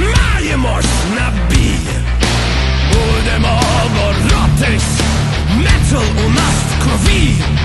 маємось на бій, будемо боротись, метал у нас в крові.